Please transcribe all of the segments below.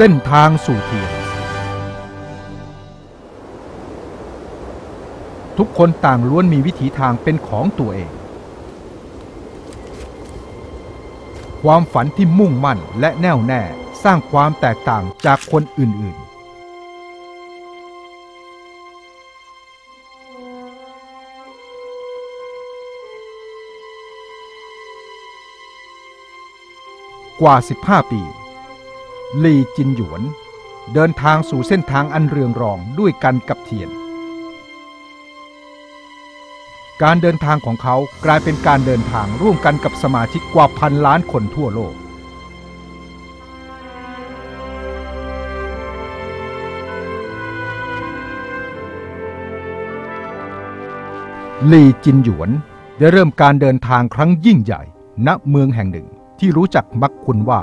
เส้นทางสู่เทียน ทุกคนต่างล้วนมีวิถีทางเป็นของตัวเอง ความฝันที่มุ่งมั่นและแน่วแน่สร้างความแตกต่างจากคนอื่น ๆกว่า 15 ปี ลีจินหยวน เดินทางสู่เส้นทางอันเรืองรองด้วยกันกับเทียน การเดินทางของเขากลายเป็นการเดินทางร่วมกันกับสมาชิกกว่าพันล้านคนทั่วโลกลีจินหยวนได้เริ่มการเดินทางครั้งยิ่งใหญ่ ณเมืองแห่งหนึ่งที่รู้จักมักคุณว่า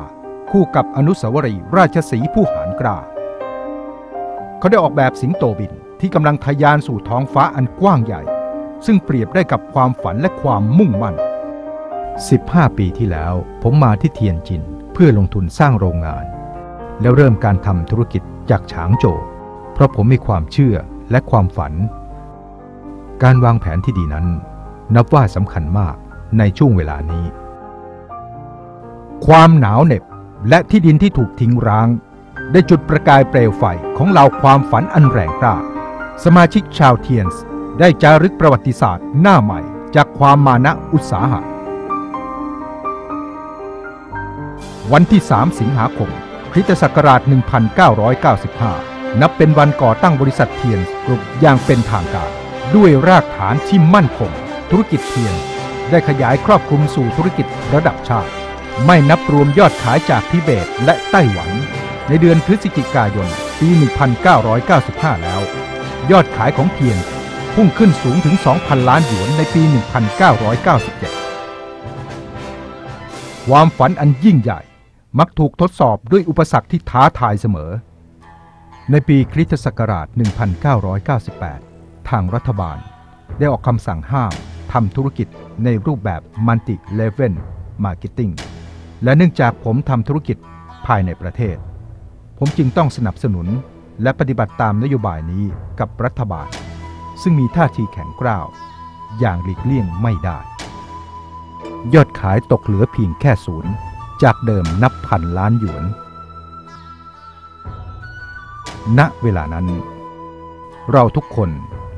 คู่กับอนุสาวรีย์ราชสีผู้หารกล้าเขาได้ออกแบบสิงโตบินที่กำลังทะยานสู่ท้องฟ้าอันกว้างใหญ่ ซึ่งเปรียบได้กับความฝันและความมุ่งมั่น 15 ปีที่แล้ว ผมมาที่เทียนจินเพื่อลงทุนสร้างโรงงาน แล้วเริ่มการทำธุรกิจจากฉางโจวเพราะผมมีความเชื่อและความฝัน การวางแผนที่ดีนั้น นับว่าสำคัญมากในช่วงเวลานี้ ความหนาวเหน็บ และที่ดินที่ถูกทิ้งร้าง ได้จุดประกายเปลวไฟของเราความฝันอันแรงกล้า สมาชิกชาวเทียนส์ได้จารึกประวัติศาสตร์หน้าใหม่จากความมานะอุตสาหะ วันที่ 3 สิงหาคมคริสตศักราช 1995 นับเป็นวันก่อตั้งบริษัทเทียนส์กรุ๊ปอย่างเป็นทางการ ด้วยรากฐานที่มั่นคง ธุรกิจเทียน ได้ขยายครอบคลุมสู่ธุรกิจระดับชาติ ไม่นับรวมยอดขายจากทิเบตและไต้หวัน ในเดือนพฤศจิกายน ปี 1995 แล้ว ยอดขายของเทียนพุ่งขึ้นสูงถึง 2,000 ล้านหยวนในปี 1997 ความฝันอันยิ่งใหญ่มักถูกทดสอบด้วยอุปสรรคที่ท้าทายเสมอ ในปีคริสตศักราช 1998 ทางรัฐบาล ได้ออกคำสั่งห้ามทำธุรกิจในรูปแบบ Multi Level Marketing และเนื่องจากผมทำธุรกิจภายในประเทศ ผมจึงต้องสนับสนุนและปฏิบัติตามนโยบายนี้กับรัฐบาล ซึ่งมีท่าทีแข็งกร้าว อย่างหลีกเลี่ยงไม่ได้ ยอดขายตกเหลือเพียงแค่ศูนย์ จากเดิมนับพันล้านหยวน ณเวลานั้น เราทุกคน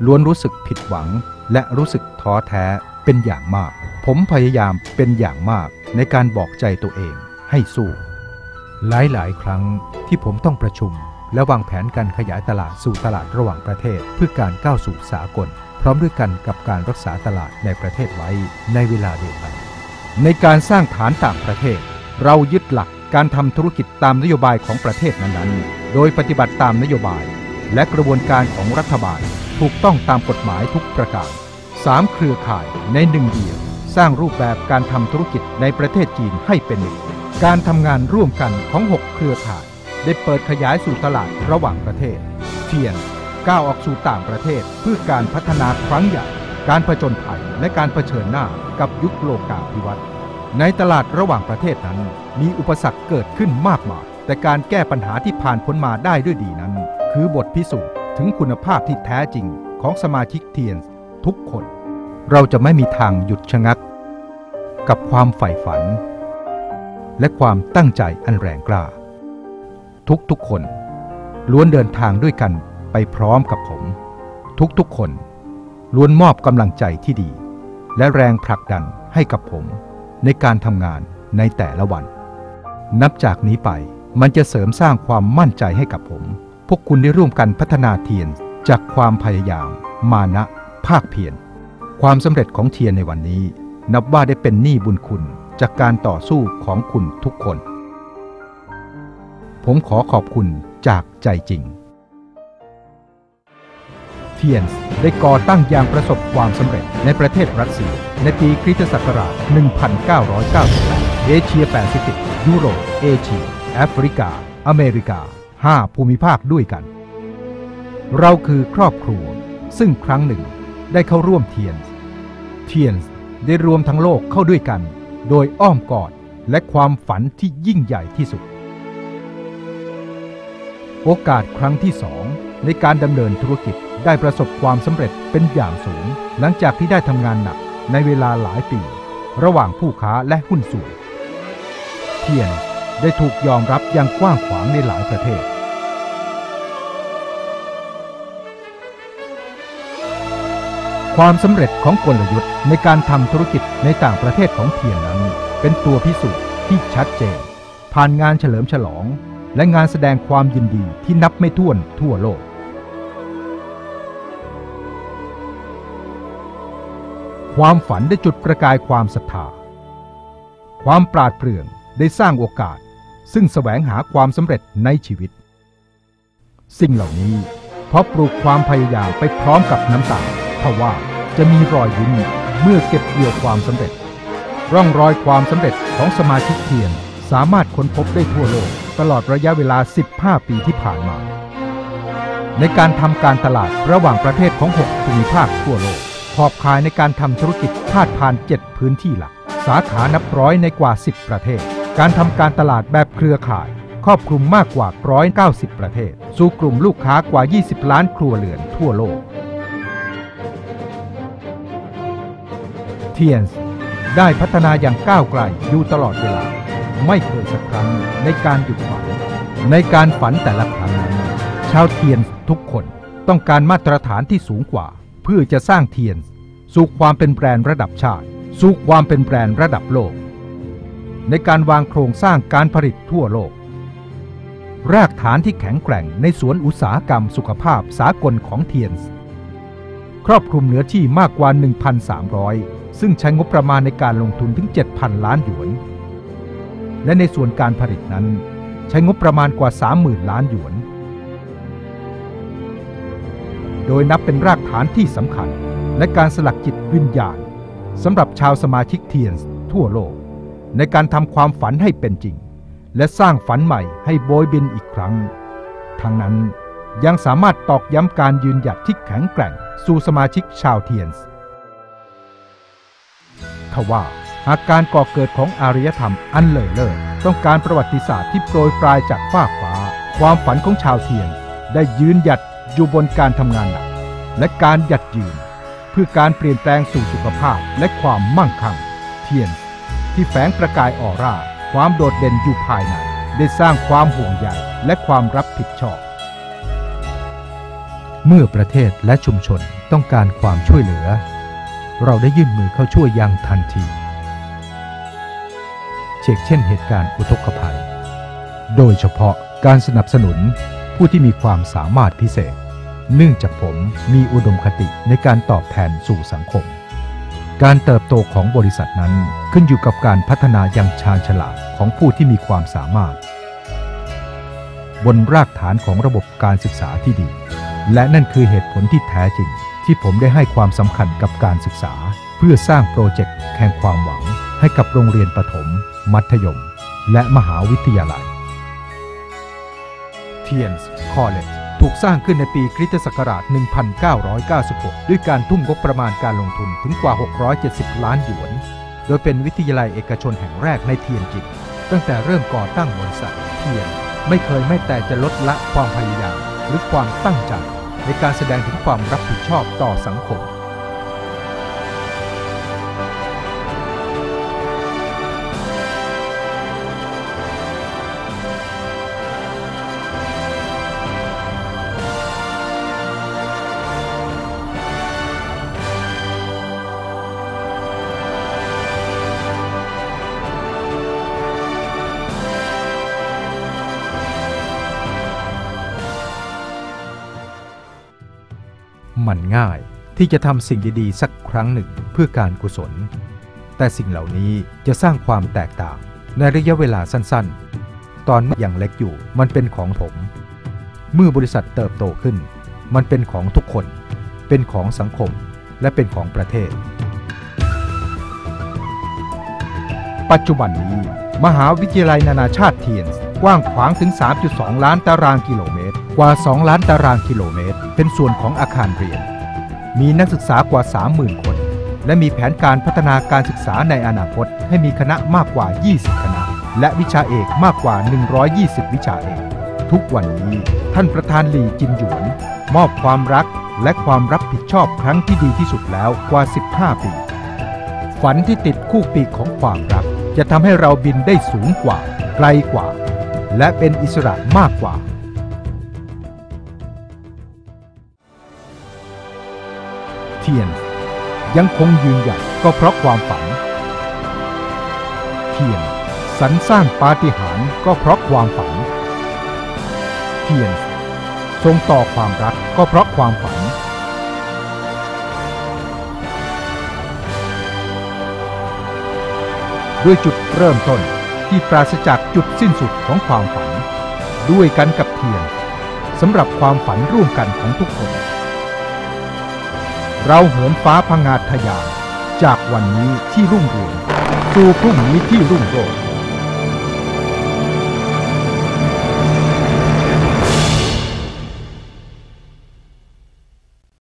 ล้วนรู้สึกผิดหวังและรู้สึกท้อแท้เป็นอย่างมาก ผมพยายามเป็นอย่างมาก ในการบอกใจตัวเองให้สู้ หลายๆ ครั้งที่ผมต้องประชุม และวางแผนการขยายตลาดสู่ตลาดระหว่างประเทศ เพื่อการก้าวสู่สากล พร้อมด้วยกันกับการรักษาตลาดในประเทศไว้ในเวลาเดียวกัน ในการสร้างฐานต่างประเทศ เรายึดหลักการทำธุรกิจตามนโยบายของประเทศนั้นๆ โดยปฏิบัติตามนโยบาย และกระบวนการของรัฐบาลถูกต้องตามกฎหมายทุกประการสามเครือข่ายในหนึ่งเดียว สร้างรูปแบบการทำธุรกิจในประเทศจีนให้เป็นหนึ่ง การทำงานร่วมกันของ 6 เครือข่าย ได้เปิดขยายสู่ตลาดระหว่างประเทศ เทียนก้าวออกสู่ต่างประเทศเพื่อการพัฒนาครั้งใหญ่ การผจญภัยและการเผชิญหน้ากับยุคโลกาภิวัตน์ในตลาดระหว่างประเทศนั้น มีอุปสรรคเกิดขึ้นมากมาย แต่การแก้ปัญหาที่ผ่านพ้นมาได้ด้วยดีนั้น คือบทพิสูจน์ถึงคุณภาพที่แท้จริงของสมาชิกเทียนทุกคน เราจะไม่มีทางหยุดชะงัก กับความใฝ่ฝัน และความตั้งใจอันแรงกล้า ทุกๆคนล้วนเดินทางด้วยกันไปพร้อมกับผม ทุกๆคนล้วนมอบกำลังใจที่ดี และแรงผลักดันให้กับผม ในการทำงานในแต่ละวัน นับจากนี้ไปมันจะเสริมสร้างความมั่นใจให้กับผม พวกคุณได้ร่วมกันพัฒนาเทียนจากความพยายาม มานะ ภาคเพียร ความสำเร็จของเทียนในวันนี้ นับว่าได้เป็นหนี้บุญคุณจากการต่อสู้ของคุณทุกคน ผมขอขอบคุณจากใจจริง เทียนได้ก่อตั้งอย่างประสบความสำเร็จในประเทศรัสเซีย ในปีคริสตศักราช 1998 เอเชียแปซิฟิก ยุโรป เอเชีย แอฟริกา อเมริกา 5 ภูมิภาคด้วยกัน เราคือครอบครัว ซึ่งครั้งหนึ่ง ได้เข้าร่วมเทียนเทียนได้รวมทั้งโลกเข้าด้วยกัน โดยอ้อมกอดและความฝันที่ยิ่งใหญ่ที่สุด โอกาสครั้งที่สองในการดำเนินธุรกิจได้ประสบความสำเร็จเป็นอย่างสูง หลังจากที่ได้ทำงานหนักในเวลาหลายปี ระหว่างผู้ค้าและหุ้นส่วน เทียนได้ถูกยอมรับอย่างกว้างขวางในหลายประเทศ ความสำเร็จของกลยุทธ์ในการทำธุรกิจในต่างประเทศของเทียนนั้น เป็นตัวพิสูจน์ที่ชัดเจน ผ่านงานเฉลิมฉลอง และงานแสดงความยินดีที่นับไม่ถ้วนทั่วโลก ความฝันได้จุดประกายความศรัทธา ความปราดเปรื่องได้สร้างโอกาส ซึ่งแสวงหาความสำเร็จในชีวิต สิ่งเหล่านี้เพราะปลูกความพยายามไปพร้อมกับน้ำตา ทว่าจะมีรอยยิ้มเมื่อเก็บเกี่ยวความสำเร็จ ร่องรอยความสำเร็จของสมาชิกเทียนสามารถค้นพบได้ทั่วโลก ตลอดระยะเวลา 15 ปีที่ผ่านมา ในการทำการตลาดระหว่างประเทศของ 6 ภูมิภาคทั่วโลกขอบขายในการทำธุรกิจพาดผ่าน 7 พื้นที่หลัก สาขานับร้อยในกว่า 10 ประเทศ การทำการตลาดแบบเครือข่าย ครอบคลุมมากกว่า 190 ประเทศ สู่กลุ่มลูกค้ากว่า 20 ล้านครัวเรือนทั่วโลก เทียนส์ได้พัฒนาอย่างก้าวไกลอยู่ตลอดเวลา ไม่เคยสักครั้งในการหยุดฝัน ในการฝันแต่ละครั้งนั้นชาวเทียนส์ทุกคนต้องการมาตรฐานที่สูงกว่า เพื่อจะสร้างเทียนส์สู่ความเป็นแบรนด์ระดับชาติ สู่ความเป็นแบรนด์ระดับโลก ในการวางโครงสร้างการผลิตทั่วโลก รากฐานที่แข็งแกร่งในสวนอุตสาหกรรมสุขภาพสากลของเทียนส์ครอบคลุมเนื้อที่มากกว่า 1,300 ซึ่งใช้งบประมาณในการลงทุนถึง 7,000 ล้านหยวน และในส่วนการผลิตนั้น ใช้งบประมาณกว่า 30,000 ล้านหยวน โดยนับเป็นรากฐานที่สำคัญ และการสลักจิตวิญญาณสำหรับชาวสมาชิกเทียนส์ทั่วโลก ในการทำความฝันให้เป็นจริง และสร้างฝันใหม่ให้โบยบินอีกครั้ง ทั้งนั้นยังสามารถตอกย้ำการยืนหยัดที่แข็งแกร่งสู่สมาชิกชาวเทียนส์ ทว่าหากการก่อเกิดของอารยธรรมอันเลอเล่อต้องการประวัติศาสตร์ที่โปรยปลายจากฟากฟ้า ความฝันของชาวเทียน ได้ยืนหยัดอยู่บนการทำงานหนักและการหยัดยืน เพื่อการเปลี่ยนแปลงสู่สุขภาพและความมั่งคั่ง เทียน ที่แฝงประกายออร่า ความโดดเด่นอยู่ภายใน ได้สร้างความห่วงใยและความรับผิดชอบ เมื่อประเทศและชุมชนต้องการความช่วยเหลือ เราได้ยื่นมือเข้าช่วยอย่างทันที เช่นเช่นเหตุการณ์อุทกภัย โดยเฉพาะการสนับสนุนผู้ที่มีความสามารถพิเศษ เนื่องจากผมมีอุดมคติในการตอบแทนสู่สังคม การเติบโตของบริษัทนั้นขึ้นอยู่กับการพัฒนาอย่างชาญฉลาดของผู้ที่มีความสามารถ บนรากฐานของระบบการศึกษาที่ดี และนั่นคือเหตุผลที่แท้จริง ที่ผมได้ให้ความสำคัญกับการศึกษา เพื่อสร้างโปรเจกต์แห่งความหวัง ให้กับโรงเรียนประถม มัธยม และมหาวิทยาลัยเทียนส์คอลเลจถูกสร้างขึ้นในปีคริสตศักราช 1996 ด้วยการทุ่มงบประมาณการลงทุนถึงกว่า 670 ล้านหยวน โดยเป็นวิทยาลัยเอกชนแห่งแรกในเทียนจินตั้งแต่เริ่มก่อตั้งบริษัทเทียน ไม่เคยไม่แต่จะลดละความพยายามหรือความตั้งใจ ในการแสดงถึงความรับผิดชอบต่อสังคม มันง่ายที่จะทำสิ่งดีๆสักครั้งหนึ่งเพื่อการกุศล แต่สิ่งเหล่านี้จะสร้างความแตกต่างในระยะเวลาสั้นๆ ตอนยังเล็กอยู่มันเป็นของผม เมื่อบริษัทเติบโตขึ้น มันเป็นของทุกคน เป็นของสังคมและเป็นของประเทศ ปัจจุบันนี้ มหาวิทยาลัยนานาชาติเทียนส์กว้างขวางถึง 3.2 ล้านตารางกิโลเมตร กว่า 2 ล้านตารางกิโลเมตร เป็นส่วนของอาคารเรียน มีนักศึกษากว่า 30,000 คน และมีแผนการพัฒนาการศึกษาในอนาคต ให้มีคณะมากกว่า 20 คณะ และวิชาเอกมากกว่า 120 วิชาเอก ทุกวันนี้ท่านประธานหลี่จินหยวน มอบความรักและความรับผิดชอบครั้งที่ดีที่สุดแล้วกว่า 15 ปี ฝันที่ติดคู่ปีกของความรัก จะทำให้เราบินได้สูงกว่า ไกลกว่า และเป็นอิสระมากกว่า ยน ยังคงยืนหยัดก็เพราะความฝัน เทียนสรรสร้างปาฏิหาริย์ก็เพราะความฝัน เทียนทรงต่อความรักก็เพราะความฝัน ด้วยจุดเริ่มต้นที่ปราศจากจุดสิ้นสุดของความฝัน ด้วยกันกับเทียนสำหรับความฝันร่วมกันของทุกคน เราเหินฟ้าพงาดทยาน จากวันนี้ที่รุ่งเรืองสู่พรุ่งนี้ที่รุ่งโรจน์